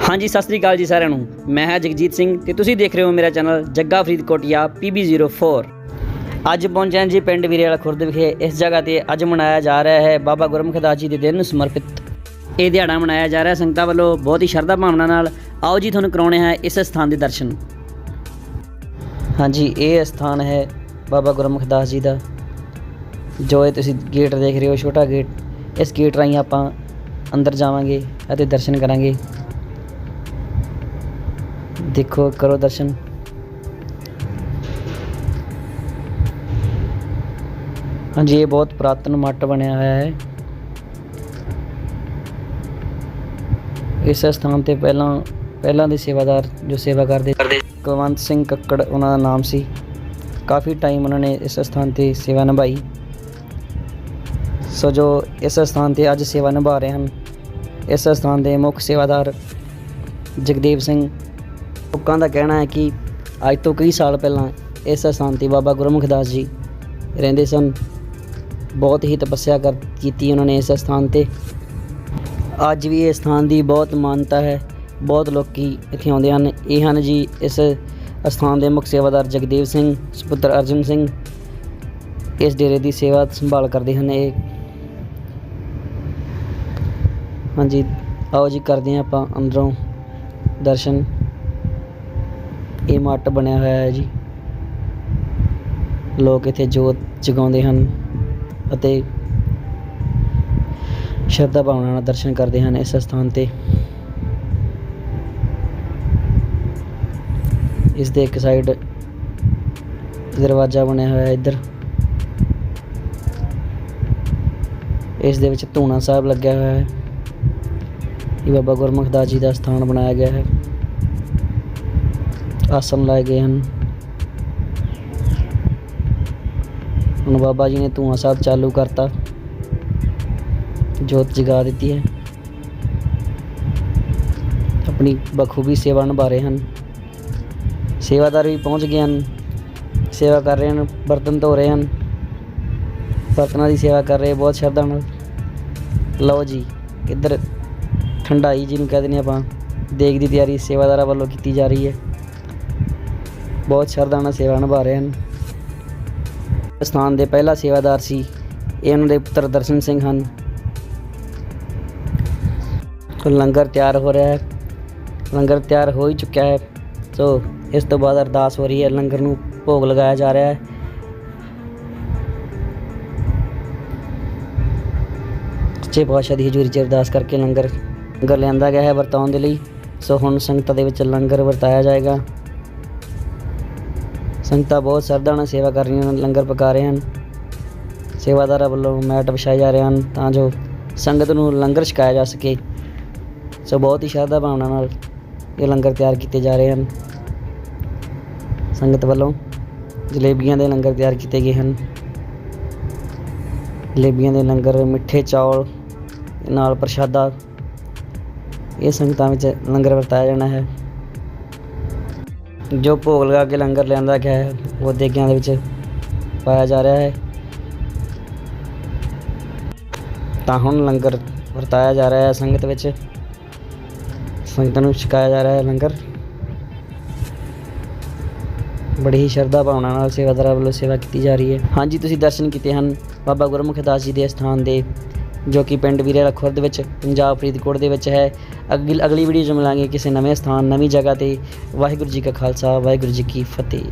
ਹਾਂਜੀ, ਸਤਿ ਸ੍ਰੀ ਅਕਾਲ ਜੀ ਸਾਰਿਆਂ ਨੂੰ। ਮੈਂ ਹਾਂ ਜਗਜੀਤ ਸਿੰਘ ਤੇ ਤੁਸੀਂ ਦੇਖ ਰਹੇ ਹੋ ਮੇਰਾ ਚੈਨਲ ਜੱਗਾ ਫਰੀਦਕੋਟਿਆ PB04 ਅੱਜ ਪਹੁੰਚਿਆ ਜੀ ਪਿੰਡ ਵੀਰੇਵਾਲਾ ਖੁਰਦ ਵਿਖੇ। ਇਸ ਜਗ੍ਹਾ ਤੇ ਅੱਜ ਮਨਾਇਆ ਜਾ ਰਿਹਾ ਹੈ ਬਾਬਾ ਗੁਰਮੁਖ ਦਾਸ ਜੀ ਦੇ ਦਿਨ ਨੂੰ ਸਮਰਪਿਤ। ਇਹ ਦਿਹਾੜਾ ਮਨਾਇਆ ਜਾ ਰਿਹਾ ਸੰਗਤਾਂ ਵੱਲੋਂ ਬਹੁਤ ਹੀ ਸ਼ਰਧਾ ਭਾਵਨਾ ਨਾਲ ਆਓ ਜੀ ਤੁਹਾਨੂੰ ਕਰਾਉਣੇ ਹੈ ਇਸ ਸਥਾਨ ਦੇ ਦਰਸ਼ਨ। ਹਾਂਜੀ, ਇਹ ਸਥਾਨ ਹੈ ਬਾਬਾ ਗੁਰਮੁਖ ਦਾਸ ਜੀ ਦਾ। ਜੋ ਇਹ ਤੁਸੀਂ ਗੇਟ ਦੇਖ ਰਹੇ ਹੋ, ਛੋਟਾ ਗੇਟ। ਇਸ ਗੇਟ ਰਾਹੀਂ ਆਪਾਂ ਅੰਦਰ ਜਾਵਾਂਗੇ ਅਤੇ ਦਰਸ਼ਨ ਕਰਾਂਗੇ। ਦੇਖੋ, ਕਰੋ ਦਰਸ਼ਨ। ਹਾਂਜੀ, ਇਹ ਬਹੁਤ ਪੁਰਾਤਨ ਮੱਟ ਬਣਿਆ ਹੋਇਆ ਹੈ। ਇਸ ਸਥਾਨ ਤੇ ਪਹਿਲਾਂ ਪਹਿਲਾਂ ਦੇ ਸੇਵਾਦਾਰ ਜੋ ਸੇਵਾ ਕਰਦੇ ਕੁਲਵੰਤ ਸਿੰਘ ਕੱਕੜ ਉਹਨਾਂ ਦਾ ਨਾਮ ਸੀ। ਕਾਫੀ ਟਾਈਮ ਉਹਨਾਂ ਨੇ ਇਸ ਸਥਾਨ ਤੇ ਸੇਵਾ ਨਿਭਾਈ। ਸੋ ਜੋ ਇਸ ਸਥਾਨ ਤੇ ਅੱਜ ਸੇਵਾ ਨਿਭਾ ਰਹੇ ਹਨ, ਇਸ ਸਥਾਨ ਦੇ ਮੁੱਖ ਸੇਵਾਦਾਰ ਜਗਦੇਵ ਸਿੰਘ ਲੋਕਾਂ ਦਾ ਕਹਿਣਾ ਹੈ ਕਿ ਅੱਜ ਤੋਂ ਕਈ ਸਾਲ ਪਹਿਲਾਂ ਇਸ ਸਥਾਨ ਤੇ ਬਾਬਾ ਗੁਰਮੁਖ ਦਾਸ ਜੀ ਰਹਿੰਦੇ ਸਨ। ਬਹੁਤ ਹੀ ਤਪੱਸਿਆ ਕਰ, ਕੀਤੀ ਉਹਨਾਂ ਨੇ ਇਸ ਸਥਾਨ ਤੇ। ਅੱਜ ਵੀ ਇਹ ਸਥਾਨ ਦੀ ਬਹੁਤ ਮਾਨਤਾ ਹੈ। ਬਹੁਤ ਲੋਕੀ ਇੱਥੇ ਆਉਂਦੇ ਹਨ। ਇਹ ਹਨ ਜੀ ਇਸ ਸਥਾਨ ਦੇ ਮੁੱਖ ਸੇਵਾਦਾਰ ਜਗਦੇਵ ਸਿੰਘ, ਸੁਪੁੱਤਰ ਅਰਜਨ ਸਿੰਘ। ਇਸ ਡੇਰੇ ਦੀ ਸੇਵਾ ਸੰਭਾਲ ਕਰਦੇ ਹਨ ਇਹ। ਹਾਂਜੀ, ਆਓ ਜੀ, ਕਰਦੇ ਹਾਂ ਆਪਾਂ ਅੰਦਰੋਂ ਦਰਸ਼ਨ। ਇਹ ਮੱਟ ਬਣਿਆ ਹੋਇਆ ਹੈ ਜੀ। ਲੋਕ ਇੱਥੇ ਜੋਤ ਜਗਾਉਂਦੇ ਹਨ ਅਤੇ ਸ਼ਰਧਾ ਭਾਵਨਾ ਨਾਲ ਦਰਸ਼ਨ ਕਰਦੇ ਹਨ ਇਸ ਸਥਾਨ ਤੇ। ਇਸ ਦੇ ਇੱਕ ਸਾਈਡ ਦਰਵਾਜ਼ਾ ਬਣਿਆ ਹੋਇਆ ਹੈ ਇੱਧਰ। ਇਸ ਦੇ ਵਿੱਚ ਧੂਣਾ ਸਾਹਿਬ ਲੱਗਿਆ ਹੋਇਆ ਹੈ। ਇਹ ਬਾਬਾ ਗੁਰਮੁਖ ਦਾਸ ਜੀ ਦਾ ਸਥਾਨ ਬਣਾਇਆ ਗਿਆ ਹੈ। ਆਸਨ ਲਾਏ ਗਏ ਹਨ। ਹੁਣ ਬਾਬਾ ਜੀ ਨੇ ਧੂਆਂ ਸਾਹਿਬ ਚਾਲੂ ਕਰਤਾ। ਜੋਤ ਜਗਾ ਦਿੱਤੀ ਹੈ। ਆਪਣੀ ਬਖੂਬੀ ਸੇਵਾ ਨਿਭਾ ਰਹੇ ਹਨ। ਸੇਵਾਦਾਰ ਵੀ ਪਹੁੰਚ ਗਏ ਹਨ। ਸੇਵਾ ਕਰ ਰਹੇ ਹਨ, ਬਰਤਨ ਧੋ ਰਹੇ ਹਨ। ਬਰਤਨਾਂ ਦੀ ਸੇਵਾ ਕਰ ਰਹੇ, ਬਹੁਤ ਸ਼ਰਧਾ ਨਾਲ। ਲਓ ਜੀ, ਇੱਧਰ ਠੰਡਾਈ ਜਿਹਨੂੰ ਕਹਿ ਦਿੰਦੇ ਆਪਾਂ, ਦੇਗ ਦੀ ਤਿਆਰੀ ਸੇਵਾਦਾਰਾਂ ਵੱਲੋਂ ਕੀਤੀ ਜਾ ਰਹੀ ਹੈ। ਬਹੁਤ ਸ਼ਰਧਾ ਨਾਲ ਸੇਵਾ ਨਿਭਾ ਰਹੇ ਹਨ। ਸਥਾਨ ਦੇ ਪਹਿਲਾ ਸੇਵਾਦਾਰ ਸੀ। ਇਹ ਉਹਨਾਂ ਦੇ ਪੁੱਤਰ ਦਰਸ਼ਨ ਸਿੰਘ ਹਨ। ਲੰਗਰ ਤਿਆਰ ਹੋ ਰਿਹਾ ਹੈ। ਲੰਗਰ ਤਿਆਰ ਹੋ ਹੀ ਚੁੱਕਿਆ ਹੈ। ਸੋ ਇਸ ਤੋਂ ਬਾਅਦ ਅਰਦਾਸ ਹੋ ਰਹੀ ਹੈ। ਲੰਗਰ ਨੂੰ ਭੋਗ ਲਗਾਇਆ ਜਾ ਰਿਹਾ ਹੈ। ਸੱਚੇ ਪਾਤਸ਼ਾਹ ਦੀ ਹਜ਼ੂਰੀ 'ਚ ਅਰਦਾਸ ਕਰਕੇ ਲੰਗਰ ਲੰਗਰ ਲਿਆਂਦਾ ਗਿਆ ਹੈ ਵਰਤਾਉਣ ਦੇ ਲਈ। ਸੋ ਹੁਣ ਸੰਗਤਾਂ ਦੇ ਵਿੱਚ ਲੰਗਰ ਵਰਤਾਇਆ ਜਾਏਗਾ। ਸੰਗਤਾਂ ਬਹੁਤ ਸ਼ਰਧਾ ਨਾਲ ਸੇਵਾ ਕਰ ਰਹੀਆਂ ਹਨ, ਲੰਗਰ ਪਕਾ ਰਹੇ ਹਨ। ਸੇਵਾਦਾਰਾਂ ਵੱਲੋਂ ਮੈਟ ਵਿਛਾਏ ਜਾ ਰਹੇ ਹਨ ਤਾਂ ਜੋ ਸੰਗਤ ਨੂੰ ਲੰਗਰ ਛਕਾਇਆ ਜਾ ਸਕੇ। ਸੋ ਬਹੁਤ ਹੀ ਸ਼ਰਧਾ ਭਾਵਨਾ ਨਾਲ ਇਹ ਲੰਗਰ ਤਿਆਰ ਕੀਤੇ ਜਾ ਰਹੇ ਹਨ। ਸੰਗਤ ਵੱਲੋਂ ਜਲੇਬੀਆਂ ਦੇ ਲੰਗਰ ਤਿਆਰ ਕੀਤੇ ਗਏ ਹਨ। ਜਲੇਬੀਆਂ ਦੇ ਲੰਗਰ, ਮਿੱਠੇ ਚੌਲ, ਨਾਲ ਪ੍ਰਸ਼ਾਦਾ। ਇਹ ਸੰਗਤਾਂ ਵਿੱਚ ਲੰਗਰ ਵਰਤਾਇਆ ਜਾਣਾ ਹੈ। ਜੋ ਭੋਗ ਲਗਾ ਕੇ ਲੰਗਰ ਲਿਆਂਦਾ ਗਿਆ ਹੈ, ਉਹ ਦੇਗਿਆਂ ਦੇ ਵਿੱਚ ਪਾਇਆ ਜਾ ਰਿਹਾ ਹੈ। ਤਾਂ ਹੁਣ ਲੰਗਰ ਵਰਤਾਇਆ ਜਾ ਰਿਹਾ ਹੈ ਸੰਗਤ ਵਿੱਚ। ਸੰਗਤਾਂ ਨੂੰ ਛਕਾਇਆ ਜਾ ਰਿਹਾ ਹੈ ਲੰਗਰ। ਬੜੀ ਹੀ ਸ਼ਰਧਾ ਭਾਵਨਾ ਨਾਲ ਸੇਵਾਦਾਰਾਂ ਵੱਲੋਂ ਸੇਵਾ ਕੀਤੀ ਜਾ ਰਹੀ ਹੈ। ਹਾਂਜੀ, ਤੁਸੀਂ ਦਰਸ਼ਨ ਕੀਤੇ ਹਨ ਬਾਬਾ ਗੁਰਮੁਖ ਦਾਸ ਜੀ ਦੇ ਸਥਾਨ ਦੇ, ਜੋ ਕਿ ਪਿੰਡ ਵੀਰੇਵਾਲਾ ਦੇ ਵਿੱਚ, ਪੰਜਾਬ ਫਰੀਦਕੋਟ ਦੇ ਵਿੱਚ ਹੈ। ਅਗਲੀ ਅਗਲੀ ਵੀਡੀਓ 'ਚ ਮਿਲਾਂਗੇ ਕਿਸੇ ਨਵੇਂ ਸਥਾਨ, ਨਵੀਂ ਜਗ੍ਹਾ ਤੇ। ਵਾਹਿਗੁਰੂ ਜੀ ਕਾ ਖਾਲਸਾ, ਵਾਹਿਗੁਰੂ ਜੀ ਕੀ ਫਤਿਹ।